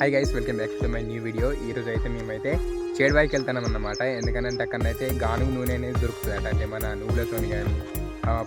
Hi guys welcome back to my new video ఈరోజు అయితే మేమైతే చేడుబాయికి వెళ్తున్నాం అన్నమాట. ఎందుకంటే అక్కడైతే గానుగు నూనె అనేది దొరుకుతుంది అంటే మన నువ్వులతో కానీ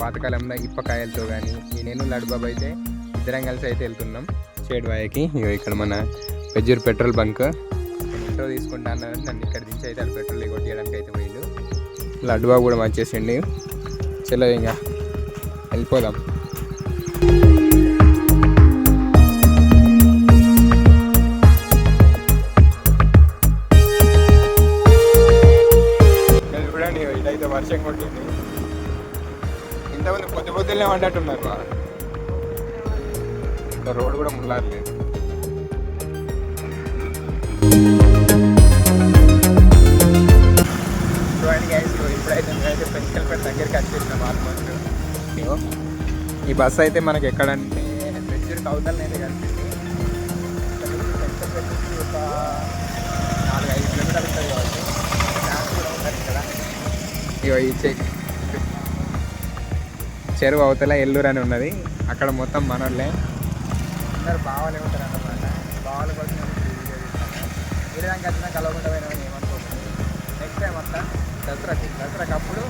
పాతకాలంలో ఇప్పకాయలతో కానీ నేను లడుబాబు అయితే ఇద్దరం కలిసి అయితే వెళ్తున్నాం చేడుబాయికి ఇక్కడ మన పెజ్జూర్ పెట్రోల్ బంక్. ఇంట్లో తీసుకుంటా అన్నారు నన్ను ఇక్కడ దించి అయితే పెట్రోల్ కొట్టేయడానికి అయితే పోయిండు. లడ్డుబాబు కూడా వచ్చేసిండి. చలో ఇంకా వెళ్ళిపోదాం. వర్షం కొట్టింది. ఇంతమంది పొద్దు పొద్దున్నే పడ్డట్టున్నారు బా ఇంకా రోడ్ కూడా ముల్లారలేదు చూడండి guys, ఇగో ఇప్పుడైతే మేమైతే పెంచలపేట దగ్గరికి వచ్చేసినాం ఆల్మోస్ట్. ఇగో ఈ బస్ అయితే మనకి ఎక్కడంటే కౌతల్ అయితే ఒక నాలుగు ఐదు కిలోమీటర్లు ఉంటుంది కాబట్టి ఫ్యాన్స్ కూడా ఉంటారు ఇక్కడ ఇగో ఈ చెరువు అవతల ఎల్లూరు అని ఉన్నది. అక్కడ మొత్తం మనోళ్ళే. అందరు బావాలే ఉంటారు అన్నమాట బావాల కోసం ఈ విధంగా వచ్చినా కలవకుండా పోయినా ఏమనుకోకుండా. నెక్స్ట్ టైం అంతా దసరాకి దసరాకి అప్పుడు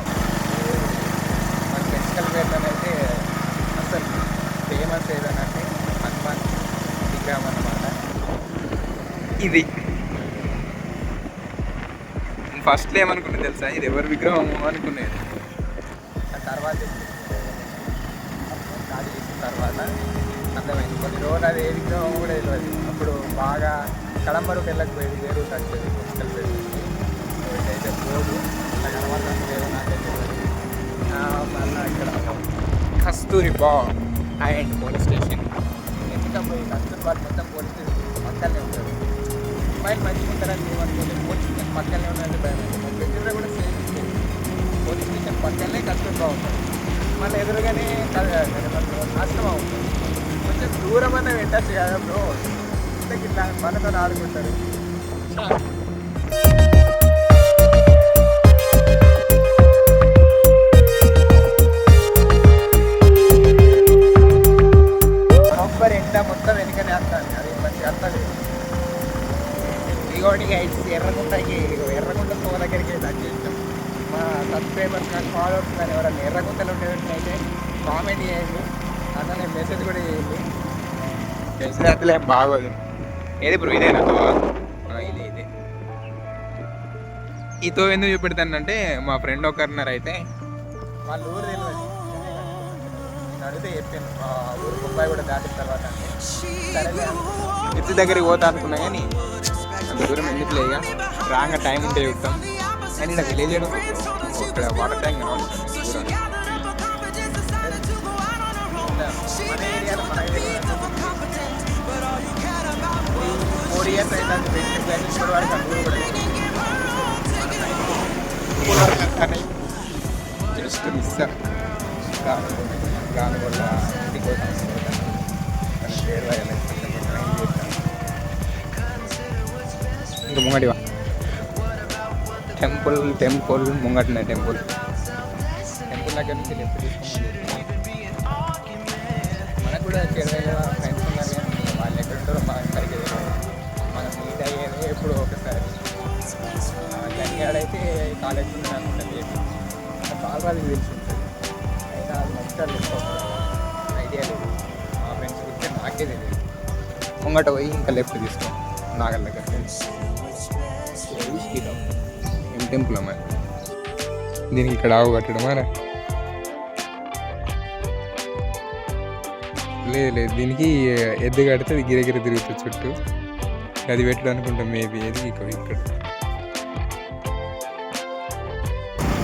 మన ఫెస్టికల్ పేర్లు అయితే అసలు ఫేమస్ ఏదనంటే హనుమాన్ విగ్రహం అన్నమాట. ఇది. ఫస్ట్లో ఏమనుకున్నా తెలుసా? ఇది ఎవరి విగ్రహం అనుకునేది ఆ తర్వాత ఖాళీ చేసిన తర్వాత అర్థమైంది. కొన్ని రోజులు అది ఏ విగ్రహం కూడా తెలియదు అప్పుడు బాగా కడంబరుకు వెళ్ళకపోయేది వేరు వచ్చేది పుస్తకాలు పెట్టి అయితే పోదు. అలా కనబడుతుంది లేదు నాకైతే తెలియదు ఇక్కడ కస్తూరి బా అండ్ పోలీస్ స్టేషన్. ఎందుకంటే ఈ కస్తూరి బాగ్ మొత్తం పోలీస్ స్టేషన్ అమ్మాయిలు మంచిగా ఉంటారని ఏమనుకోలేదు పోలీస్ స్టేషన్ పక్కనే ఉన్నట్టు భయం మా దగ్గర కూడా సేమ్ పోలీస్ స్టేషన్ పక్కనే కష్టం బాగుంటుంది. ఉంటుంది మళ్ళీ ఎదురుగానే ఆశ్రమం ఉంటుంది. కొంచెం దూరం అన్న పెట్టచ్చు కదా బ్రో. ఇంతకి ఇట్లా మనతో ఆడుకుంటారు. ఇగోటి గైడ్స్ ఎర్రగుంటకి ఎర్రగుంట తోవ దగ్గరికి వచ్చేసాం మా సబ్స్క్రైబర్స్ కానీ ఫాలోవర్స్ కానీ ఎవరైనా ఎర్రగుంటలు ఉండేటట్లయితే కామెంట్ చేయండి అతనే మెసేజ్ కూడా చేయండి అట్లే బాగోదు ఏది బ్రో ఇదేనా తో ఇదే ఇదే ఈ తో ఎందుకు చూపెడతానంటే మా ఫ్రెండ్ ఒకరున్నారు అయితే వాళ్ళ ఊరు తెలియదు నేను అడిగితే చెప్పాను ఆ ఊరు బొంబాయి కూడా దాటిన తర్వాత ఇంటి దగ్గరికి పోతా అనుకున్నా కానీ దూరం ఎందుకులే ఇక రాగా టైం ఉంటే చూద్దాం. కానీ ఇక్కడ విలేజ్ ఇక్కడ వాటర్ ట్యాంక్ దూరం ఫోర్ ఇయర్స్ అయితే బెస్ట్ ప్లాన్ ఇప్పటి వరకు అందరూ కూడా జస్ట్ మిస్ గాను వల్ల టెంపుల్ టెంపుల్ ముంగటనే టెంపుల్. టెంపుల్ దగ్గర నుంచి లెఫ్ట్ మనకు కూడా చెరువులో ఫ్రెండ్స్ ఉన్నారు కానీ వాళ్ళు ఎక్కడ ఉంటారో మనకు సరిగ్గా తెలియదు మనం మీట్ అయ్యేది ఎప్పుడు ఒకసారి గనిగాడైతే కాలేజ్ ఉంటుంది బాగా వాళ్ళకి తెలిసి ఉంటుంది. అయినా అది ఐడియా లేదు. మా ఫ్రెండ్స్ గురించి నాకే తెలియదు ముంగట పోయి ఇంకా లెఫ్ట్ తీసుకో నాగల్ దగ్గర ఏం టెంపుల్ అమ్మాయి. దీనికి ఇక్కడ ఆవు కట్టడమా రా? లేదు లేదు. దీనికి ఎద్దు కడితే అది గిరగిర తిరుగుతుంది చుట్టూ. అది పెట్టడం అనుకుంటాం మేబీ ఏది ఇక్కడ ఇక్కడ.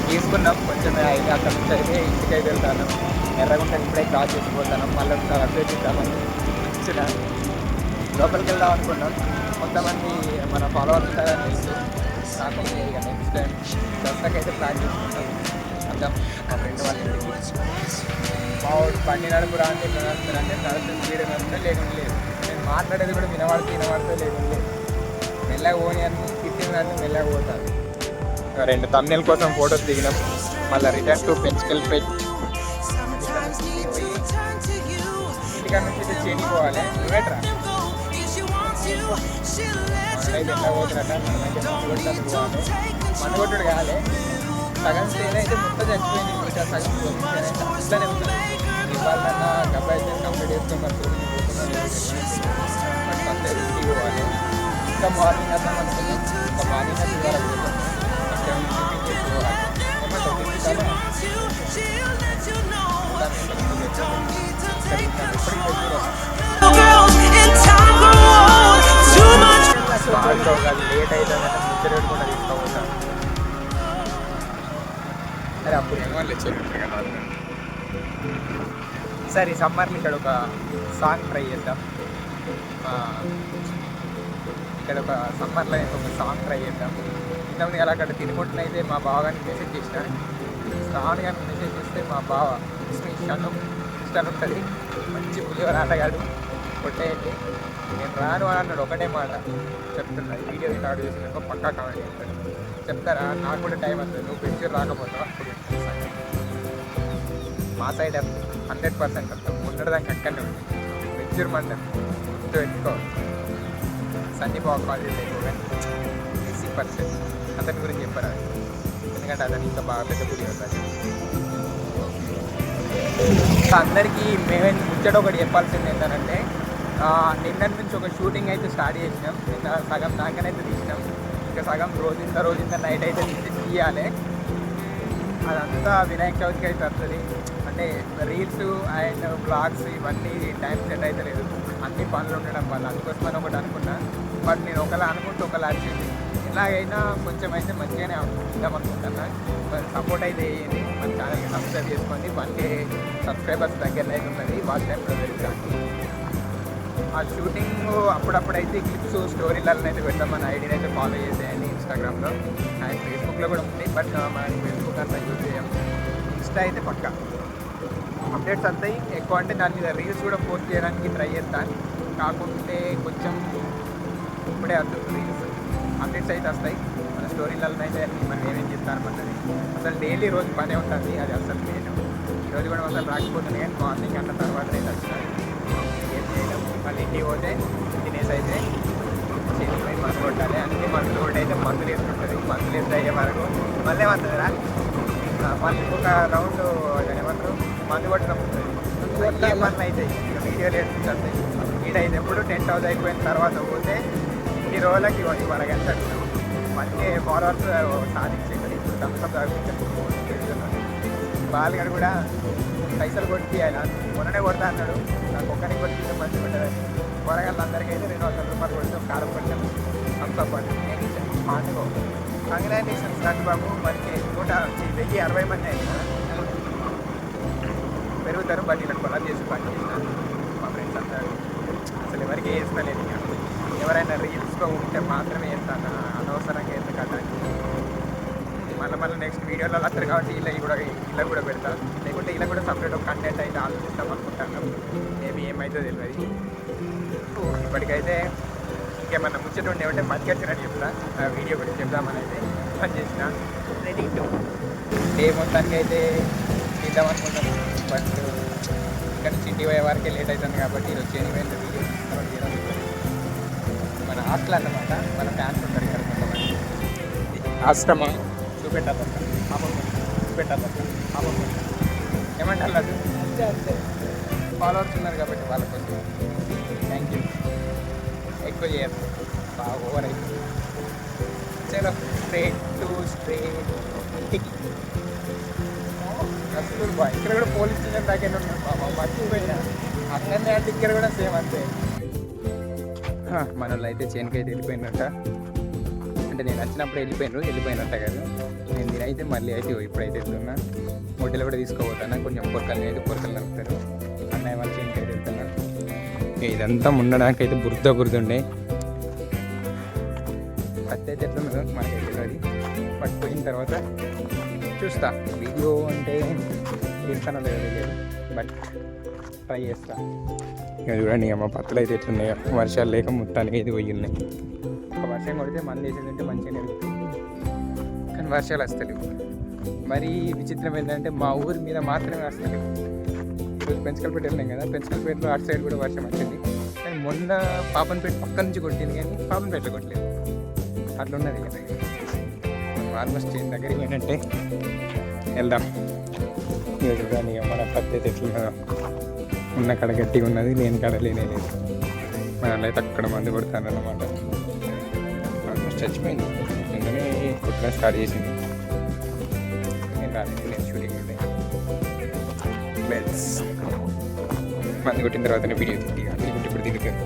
తీసుకున్నాం. కొంచెం అయితే అక్కడ నుంచి అయితే ఇంటికి అయితే వెళ్తాను ఎర్రగుంట ఇప్పుడే క్రాస్ చేసిపోతాను మళ్ళీ ఒకసారి అప్డేట్ ఇద్దామని. వచ్చిన లోపలికి వెళ్దాం అనుకున్నాం. కొంతమంది మన ఫాలోవర్స్ ఉంటారని తెలుసు కాకపోతే ఇక నెక్స్ట్ టైం దసరాకి అయితే ప్లాన్ చేసుకుంటాం. అర్థం? మా ఫ్రెండ్ వాళ్ళ ఇంటికి మా బండి నడుపురా అంటే ఎట్లా నడుపుతారంటే స్పీడ్ నడుపుతా లేకుండా లేదు. నేను మాట్లాడేది కూడా వినవాడుతూ వినవాడుతూ లేకుండా లేదు. మెల్లగా పోని అన్ని తిట్టిన అన్ని మెల్లగా పోతాను రెండు తమ్నెల్ కోసం ఫోటోస్ దిగినాం. మళ్ళీ రిటర్న్ టు పెంచుకెళ్ళి పెట్టి ఇంటికాడ నుంచి అయితే చేనిపోవాలి. నువ్వేట్రా? అయితే ఎట్లా పోతున్నట్ట మనమైతే మందు కొట్టాలి మందు కొట్టుడు కాలే సగం స్టేన్ అయితే మొత్తం చచ్చిపోయింది ఇంకా సగం ఇట్లానే ఉంటుంది ఇవాళ గబ్బాయి అయితే కంప్లీట్ చేసుకుని మరి బట్ అంతే ఇంటికి పోవాలి ఇంకా మార్నింగ్ వద్దాం అనుకున్నాం ఇంకా మార్నింగ్ అది ఇవాళ పోతాం ఇంకా కాదు లేట్ అవుతుందంటే ముచ్చట పెట్టుకుంటా తీసుకోవచ్చు సరే అప్పుడు. సరే ఈ సమ్మర్ని ఇక్కడ ఒక సాంగ్ ట్రై చేద్దాం. ఇక్కడ ఒక సమ్మర్లో ఒక సాంగ్ ట్రై చేద్దాం. ఇంతమంది అలా అక్కడ అయితే మా బావగానికి మెసేజ్ చేసిన. శ్రావణ్ గారికి మెసేజ్ చేస్తే మా బావ ఇష్టం ఇష్టం ఉంటుంది మంచి పులిహోర ఆటగాడు. కొట్టేయండి. నేను రాను అని అన్నాడు. ఒకటే మాట చెప్తున్నా. వీడియో రికార్డ్ చేసినాక పక్కా కామెంట్ చెప్తాను చెప్తారా? నాకు కూడా టైం వస్తుంది. నువ్వు పెంచు రాకపోతావు? మా సైడ్ హండ్రెడ్ పర్సెంట్ వస్తాం ఉండడానికి అక్కడనే ఉంది. వెజ్జూర్ మండలం గుర్తు పెట్టుకో. సందీప్ బాబు పర్సెంట్ అతని గురించి చెప్పరా? ఎందుకంటే అతను ఇంకా బాగా పెద్ద పులి అవుతాడు అందరికీ మేమే ముచ్చట ఒకటి చెప్పాల్సింది ఏంటంటే నిన్న నుంచి ఒక షూటింగ్ అయితే స్టార్ట్ చేసినాం. నిన్న సగం దాకానైతే తీసినాం. ఇంకా సగం రోజుంత రోజుంత నైట్ అయితే తీయాలి. అదంతా వినాయక చవితికి అయితే వస్తుంది. అంటే రీల్స్ అండ్ బ్లాగ్స్ ఇవన్నీ టైం సెట్ అయితే లేదు. అన్ని పనులు ఉండడం వల్ల అందుకోసమని ఒకటి అనుకున్నా. బట్ నేను ఒకలా అనుకుంటే ఒకలా వచ్చింది ఎలాగైనా కొంచెం అయితే మంచిగానే ఉందాం అనుకుంటున్నా సపోర్ట్ అయితే చేయండి. మన ఛానల్కి సబ్స్క్రైబ్ చేసుకోండి. వన్ సబ్స్క్రైబర్స్ దగ్గర అయితే ఉన్నది. వాచ్ టైంలో పెరుగుతాను ఆ షూటింగ్ అప్పుడప్పుడైతే క్లిప్స్ స్టోరీలలో అయితే పెడతామని ఐడిని అయితే ఫాలో చేసేయండి ఇన్స్టాగ్రామ్లో అండ్ ఫేస్బుక్లో కూడా ఉంది బట్ మనకి ఫేస్బుక్ అంతా యూజ్ చేయం. ఇన్స్టా అయితే పక్కా. అప్డేట్స్ వస్తాయి ఎక్కువ అంటే దాని మీద రీల్స్ కూడా పోస్ట్ చేయడానికి ట్రై చేస్తాను. కాకుంటే కొంచెం ఇప్పుడే వద్దు రీల్స్ అప్డేట్స్ అయితే వస్తాయి. మన స్టోరీలలో అయితే మనం ఏమేం చేస్తాను అన్నది అసలు డైలీ రోజు పనే ఉంటుంది. అది అసలు నేను. ఈరోజు కూడా అసలు రాకపోతుంది కానీ మార్నింగ్ అన్న తర్వాత అయితే వచ్చినాయి మళ్ళీ ఇంటికి పోతే తినేసి అయితే చేసిపోయి మందు కొట్టాలి అందుకే మందు కొట్టి అయితే మందులు వేస్తుంటుంది మందులు వేస్తే అయ్యే వరకు మళ్ళీ ఏమంటుందిరా మళ్ళీ ఒక రౌండ్ ఏమంటారు? మందు కొట్టడం ఏ పనులు అయితే వీడియోలు వేస్తుంటుంది ఈడైతే ఎప్పుడు టెంట్ హౌస్ అయిపోయిన తర్వాత పోతే ఈ రోజులకి వాళ్ళకి ఎంత మంచి ఫాలోవర్స్ ఇప్పుడు థమ్స్అప్ పెడుతున్నాడు బాలుగాడు కూడా పైసలు కొట్టి ఆయన మొన్ననే కొడతా అన్నాడు. నాకు ఒక్కరికి కొట్టి మంచి ఉంటుంది కూరగాయలు అయితే రెండు వందల రూపాయలు కొడితే కారం కొట్టాను. అంతా పాటు నేను ఇచ్చాను కంగ్రాచులేషన్స్ రాజు బాబు మనకి నూట వెయ్యి అరవై మంది అయినా పెరుగుతారు బట్ ఇలా కొలం చేసి పని చేసినారు మా ఫ్రెండ్స్ అంతా అసలు ఎవరికి వేస్తలేదు ఎవరైనా రీల్స్లో ఉంటే మాత్రమే వేస్తాను అనవసరంగా ఎందుకంటే మళ్ళీ మళ్ళీ నెక్స్ట్ వీడియోలో వస్తారు కాబట్టి ఇలా కూడా ఇలా కూడా పెడతా. లేకుంటే ఇలా కూడా సపరేట్ ఒక కంటెంట్ అయితే ఆలోచిస్తాం అనుకుంటాను. మేబీ ఏమైతే తెలియదు ఇప్పటికైతే ఇంకేమన్నా ముచ్చట ఉండే ఉంటే మధ్య వచ్చినట్టు చెప్తా. ఆ వీడియో గురించి చెప్దామని అయితే పని చేసిన. రెడీ టు డే మొత్తానికి అయితే తీద్దాం అనుకుంటాం బట్ ఇక్కడ ఇంటికి పోయే వరకే లేట్ అవుతుంది కాబట్టి వచ్చి ఎనిమిది వీడియో. మన హాస్టల్ అన్నమాట. మన ఫ్యాన్స్ ఉంటారు ఇక్కడ కొంతమంది. ఆశ్రమ చూపెట్టాలి చూపెట్టాలి ఏమంటారు అది ఫాలోవర్స్ ఉన్నారు కాబట్టి వాళ్ళ కొంచెం థ్యాంక్ యూ ఎక్కువ చేయరు బాగా ఓవర్ అయితే చలో స్ట్రేట్ టు స్ట్రేట్ అసలు ఇక్కడ కూడా పోలీస్ స్టేషన్ దాకా ఉన్నాడు బాబా మర్చిపోయినా అక్కడనే అంటే ఇక్కడ కూడా సేమ్ అంతే మన వాళ్ళు అయితే చేనుకైతే వెళ్ళిపోయినట్ట అంటే నేను వచ్చినప్పుడు వెళ్ళిపోయినారు వెళ్ళిపోయినట్ట కదా. నేను నేనైతే మళ్ళీ అయితే ఇప్పుడైతే వెళ్తున్నా హోటల్ కూడా తీసుకోబోతాను కొంచెం పొరకలు అయితే పొరకలు నడుపుతారు అన్నయ్య వాళ్ళు చేనుకి అయితే ఇదంతా ఉండడానికి అయితే బురద బురద ఉండే పత్తి అయితే ఎట్లున్నదో మనకైతే తెలియదు బట్ పోయిన తర్వాత చూస్తా. వీడియో అంటే తీస్తానో లేదో తెలియదు. బట్ ట్రై చేస్తా. ఇక చూడండి ఇక మా పత్తులు అయితే ఎట్లున్నాయో. వర్షాలు లేక మొత్తానికి అయితే పోయి ఉన్నాయి. ఒక వర్షం కొడితే మంది వేసేది ఉంటే మంచిగానే కానీ వర్షాలు వస్తలేవు. మరి విచిత్రం ఏంటంటే మా ఊరి మీద మాత్రమే వస్తలేవు. ఇప్పుడు పెంచకల్పేట వెళ్ళాం కదా పెంచకల్పేటలో అటు సైడ్ కూడా వర్షం వచ్చింది. కానీ మొన్న పాపన్పేట పక్క నుంచి కొట్టింది కానీ పాపన్పేటలో కొట్టలేదు. అట్లున్నది కదా. ఆల్మోస్ట్ చేసిన దగ్గరికి ఏంటంటే వెళ్దాం. ఈరోజు కానీ మన పద్ధతి ఎట్లా ఉన్న కడ గట్టిగా ఉన్నది నేను కడ లేనే లేదు. మనల్ని అయితే అక్కడ మంది కొడతాను అన్నమాట ఆల్మోస్ట్ చచ్చిపోయింది. కొట్టడం స్టార్ట్ చేసింది నేను రాలేదు నేను షూటింగ్ ఉండే బెల్స్ మంది కొట్టిన తర్వాతనే వీడియో తీయగా ఇప్పుడు ఇప్పుడు దిగుతాను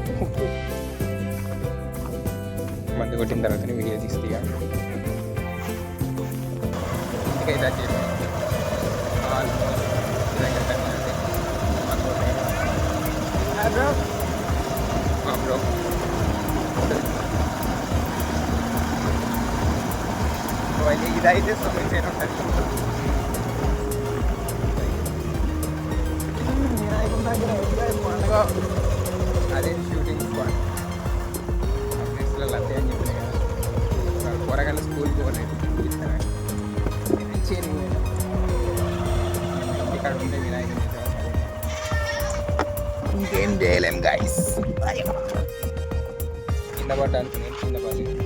మందు కొట్టిన తర్వాతనే వీడియో తీస్తా ఇంటికైతే వచ్చేసి ఆల్మోస్ట్ ఇంటి దగ్గర కట్టినట్టే ఇది కొట్టాను బ్రో బ్రో అయితే ఇదైతే అదే షూటింగ్ స్పాట్ ప్లేస్లో అని చెప్పిన కదా. కూరగాయలు స్కూల్కి పోలేదు ఇంటికాడ ఉంటే వినాయకుని ఇంకేం చేయలేం గాయస్ కింద పడ్డానికి నేను కింద పడలేదు